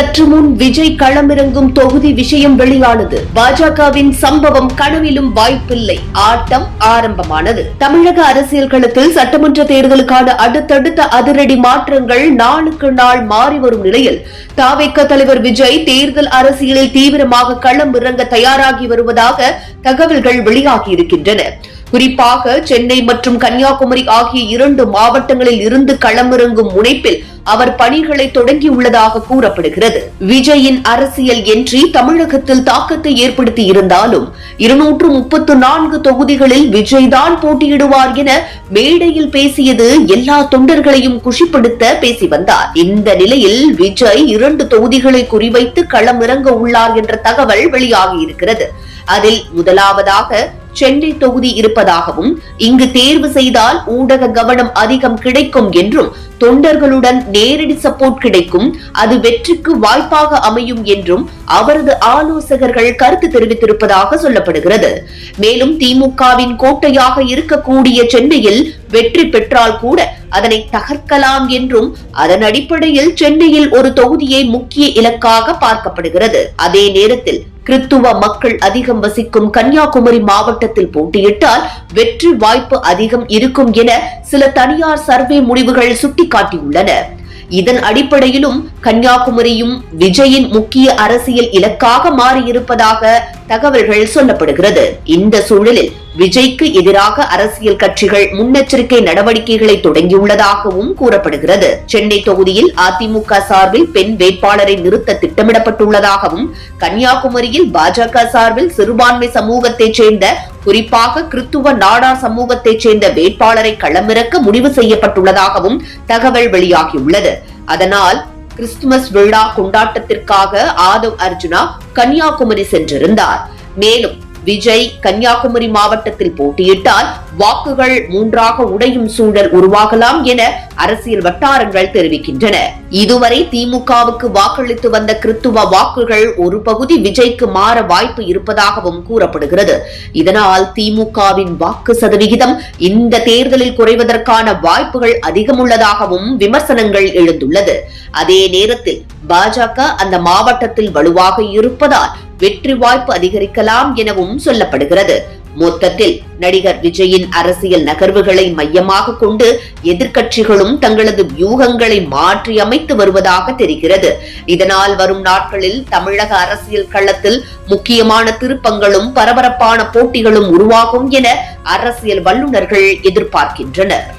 சற்று முன் விஜய் களமிறங்கும் தொகுதி விஷயம் வெளியானது. பாஜகவின் சம்பவம் கனவிலும் வாய்ப்பில்லை. ஆட்டம் ஆரம்பமானது. தமிழக அரசியல் களத்தில் சட்டமன்ற தேர்தலுக்கான அடுத்தடுத்த அதிரடி மாற்றங்கள் நாளுக்கு நாள் மாறி வரும் நிலையில் தாவேக்க தலைவர் விஜய் தேர்தல் அரசியலில் தீவிரமாக களம் இறங்க தயாராகி வருவதாக தகவல்கள் வெளியாகி இருக்கின்றன. குறிப்பாக சென்னை மற்றும் கன்னியாகுமரி ஆகிய இரண்டு மாவட்டங்களில் இருந்து களமிறங்கும் முனைப்பில் அவர் பணிகளை தொடங்கியுள்ளதாக கூறப்படுகிறது. விஜயின் அரசியல் என்றி தமிழகத்தில் தாக்கத்தை ஏற்படுத்தி இருந்தாலும் இருநூற்று முப்பத்து நான்கு தொகுதிகளில் விஜய் தான் போட்டியிடுவார் என மேடையில் பேசியது எல்லா தொண்டர்களையும் குஷிப்படுத்த பேசி வந்தார். இந்த நிலையில் விஜய் இரண்டு தொகுதிகளை குறிவைத்து களமிறங்க உள்ளார் என்ற தகவல் வெளியாகி இருக்கிறது. அதில் முதல் முதலாவதாக சென்னை தொகுதி இருப்பதாகவும் இங்கு தேர்வு செய்தால் ஊடக கவனம் அதிகம் கிடைக்கும் என்றும் தொண்டர்களுடன் நேரடி சப்போர்ட் கிடைக்கும் அது வெற்றிக்கு வாய்ப்பாக அமையும் என்றும் அவரது ஆலோசகர்கள் கருத்து தெரிவித்திருப்பதாக சொல்லப்படுகிறது. மேலும் திமுகவின் கோட்டையாக இருக்கக்கூடிய சென்னையில் வெற்றி பெற்றால் கூட அதனை தகர்க்கலாம் என்றும் அதன் அடிப்படையில் சென்னையில் ஒரு தொகுதியை முக்கிய இலக்காக பார்க்கப்படுகிறது. அதே நேரத்தில் கிறித்துவ மக்கள் அதிகம் வசிக்கும் கன்னியாகுமரி மாவட்டத்தில் போட்டியிட்டால் வெற்றி வாய்ப்பு அதிகம் இருக்கும் என சில தனியார் சர்வே முடிவுகள் சுட்டிக்காட்டியுள்ளன. இதன் அடிப்படையிலும் கன்னியாகுமரியும் விஜயின் முக்கிய அரசியல் இலக்காக மாறியிருப்பதாக தகவல்கள் சொல்லப்படுகிறது. இந்த சூழலில் விஜய்க்கு எதிராக அரசியல் கட்சிகள் முன்னெச்சரிக்கை நடவடிக்கைகளை தொடங்கியுள்ளதாகவும் கூறப்படுகிறது. சென்னை தொகுதியில் அதிமுக சார்பில் பெண் வேட்பாளரை நிறுத்த திட்டமிடப்பட்டுள்ளதாகவும் கன்னியாகுமரியில் பாஜக சார்பில் சிறுபான்மை சமூகத்தைச் சேர்ந்த குறிப்பாக கிறித்துவ நாடார் சமூகத்தைச் சேர்ந்த வேட்பாளரை களமிறக்க முடிவு செய்யப்பட்டுள்ளதாகவும் தகவல் வெளியாகியுள்ளது. அதனால் கிறிஸ்துமஸ் விழா கொண்டாட்டத்திற்காக ஆதவ் அர்ஜுனா கன்னியாகுமரி சென்றிருந்தார். மேலும் விஜய் கன்னியாகுமரி மாவட்டத்தில் போட்டியிட்டால் வாக்குகள் மூன்றாக உடையும் சூழல் உருவாகலாம் என அரசியல் வட்டாரங்கள் தெரிவிக்கின்றன. இதுவரை திமுகவுக்கு வாக்களித்து வந்த கிறித்துவ வாக்குகள் ஒரு பகுதி விஜய்க்கு மாற வாய்ப்பு இருப்பதாகவும் கூறப்படுகிறது. இதனால் திமுகவின் வாக்கு சதவிகிதம் இந்த தேர்தலில் குறைவதற்கான வாய்ப்புகள் அதிகம் உள்ளதாகவும் விமர்சனங்கள் எழுந்துள்ளது. அதே நேரத்தில் பாஜக அந்த மாவட்டத்தில் வலுவாக இருப்பதால் வெற்றி வாய்ப்பு அதிகரிக்கலாம் எனவும் சொல்லப்படுகிறது. மொத்தத்தில் நடிகர் விஜயின் அரசியல் நகர்வுகளை மையமாக கொண்டு எதிர்க்கட்சிகளும் தங்களது வியூகங்களை மாற்றி அமைத்து வருவதாக தெரிகிறது. இதனால் வரும் நாட்களில் தமிழக அரசியல் களத்தில் முக்கியமான திருப்பங்களும் பரபரப்பான போட்டிகளும் உருவாகும் என அரசியல் வல்லுநர்கள் எதிர்பார்க்கின்றனர்.